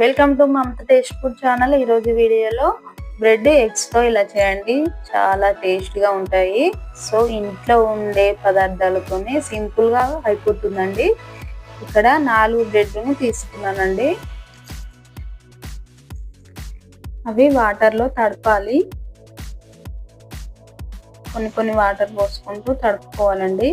Welcome to Mamata taste food channel ఈరోజు వీడియోలో bread ఎగ్స్తో ఇలా చేయండి. చాలా టేస్ట్గా ఉంటాయి. సో ఇంట్లో ఉండే పదార్థాలతోనే సింపుల్గా అయిపోతుందండి. ఇక్కడ నాలుగు బ్రెడ్ని తీసుకున్నానండి. అవి వాటర్లో తడపాలి. కొన్ని కొన్ని వాటర్ పోసుకుంటూ తడుపుకోవాలండి.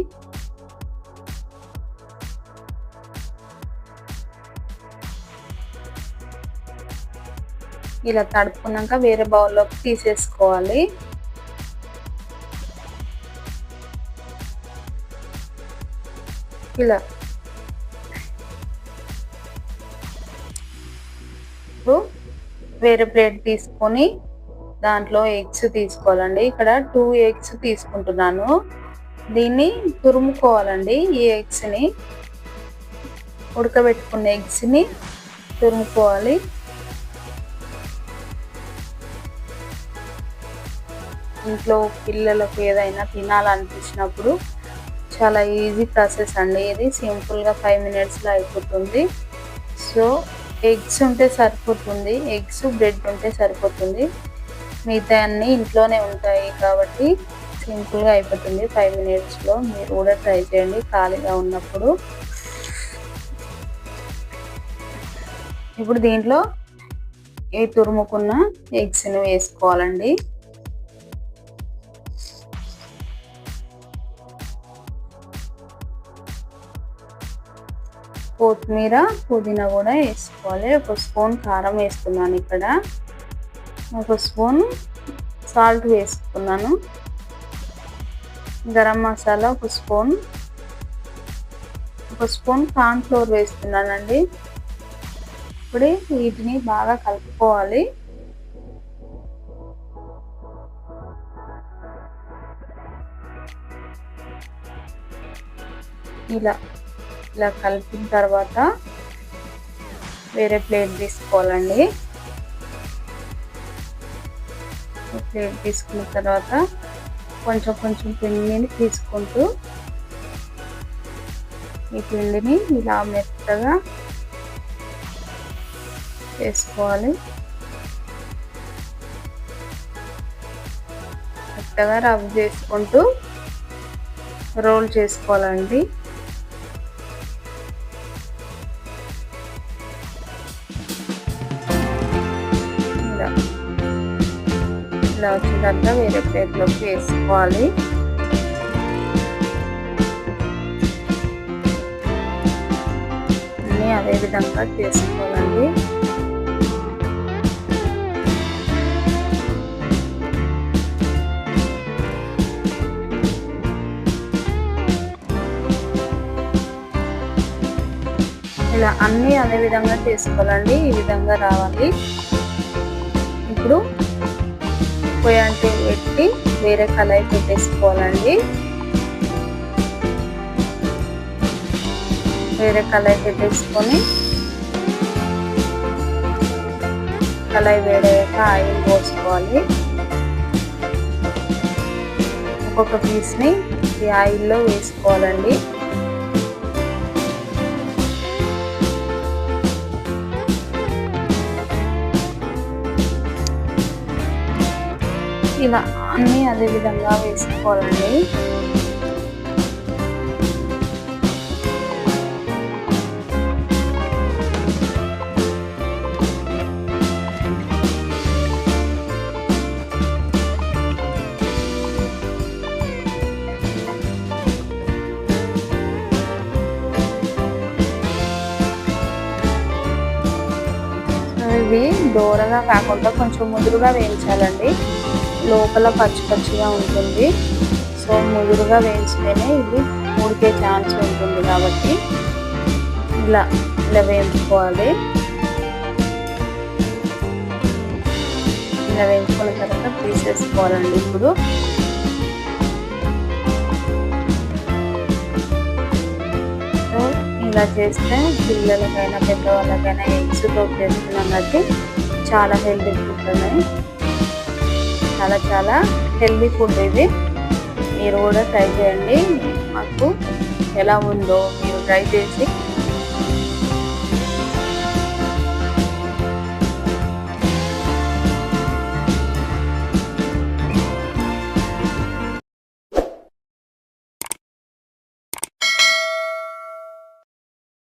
ఇలా తడుపుకున్నాక వేరే బౌల్లోకి తీసేసుకోవాలి. ఇలా. ఇప్పుడు వేరే ప్లేట్ తీసుకొని దాంట్లో ఎగ్స్ తీసుకోవాలండి. ఇక్కడ టూ ఎగ్స్ తీసుకుంటున్నాను. దీన్ని తురుముకోవాలండి ఈ ఎగ్స్ని. ఉడకబెట్టుకున్న ఎగ్స్ని తురుముకోవాలి. ఇంట్లో పిల్లలకు ఏదైనా తినాలనిపించినప్పుడు చాలా ఈజీ ప్రాసెస్ అండి. ఇది సింపుల్గా ఫైవ్ మినిట్స్లో అయిపోతుంది. సో ఎగ్స్ ఉంటే సరిపోతుంది. ఎగ్స్ బ్రెడ్ ఉంటే సరిపోతుంది. మిగతా అన్నీ ఇంట్లోనే ఉంటాయి కాబట్టి సింపుల్గా అయిపోతుంది. ఫైవ్ మినిట్స్లో మీరు కూడా ట్రై చేయండి ఖాళీగా ఉన్నప్పుడు. ఇప్పుడు దీంట్లో ఈ తురుముకున్న ఎగ్స్ని వేసుకోవాలండి. కొత్తిమీర పుదీనా కూడా వేసుకోవాలి. ఒక స్పూన్ కారం వేసుకున్నాను ఇక్కడ. ఒక స్పూన్ సాల్ట్ వేసుకున్నాను. గరం మసాలా ఒక స్పూన్. ఒక స్పూన్ కార్న్ ఫ్లోర్ వేస్తున్నానండి. ఇప్పుడు వీటిని బాగా కలుపుకోవాలి. ఇలా ఇలా కలిపిన తర్వాత వేరే ప్లేట్ తీసుకోవాలండి. ప్లేట్ తీసుకున్న తర్వాత కొంచెం కొంచెం పిండిని తీసుకుంటూ ఈ పిండిని ఇలా మెత్తగా వేసుకోవాలి. మెత్తగా రబ్ చేసుకుంటూ రోల్ చేసుకోవాలండి. ఇలా వచ్చిన తర్వాత వేరే ప్లేట్లోకి వేసుకోవాలి. అన్నీ అదే విధంగా చేసుకోవాలండి. ఇలా అన్నీ అదే విధంగా చేసుకోవాలండి. ఈ విధంగా రావాలి. ఇప్పుడు పొయ్యి అంటే పెట్టి వేరే కళాయి పెట్టేసుకోవాలండి. వేరే కళాయి పెట్టేసుకొని కళాయి వేడయ్యాక ఆయిల్ పోసుకోవాలి. ఒక్కొక్క పీస్ని ఈ ఆయిల్లో వేసుకోవాలండి. ఇలా అన్నీ అదే విధంగా వేసుకోవాలండి ఇవి దూరంగా కాకుండా కొంచెం ముదురుగా వేయించాలండి. లోపల పచ్చి పచ్చిగా ఉంటుంది. సో ముదురుగా వేయించితేనే ఇది ఉడికే ఛాన్స్ ఉంటుంది కాబట్టి ఇలా ఇలా వేయించుకోవాలి. ఇలా వేయించుకున్న తర్వాత తీసేసుకోవాలండి ఇప్పుడు. సో ఇలా చేస్తే పిల్లలకైనా పెద్దవాళ్ళకైనా ఎగ్స్తో చేస్తున్నాం కాబట్టి చాలా హెల్తీ ఫుడ్ ఉన్నాయి చాలా చాలా హెల్దీ ఫుడ్ ఇది. మీరు కూడా ట్రై చేయండి. మాకు ఎలా ఉందో మీరు ట్రై చేసి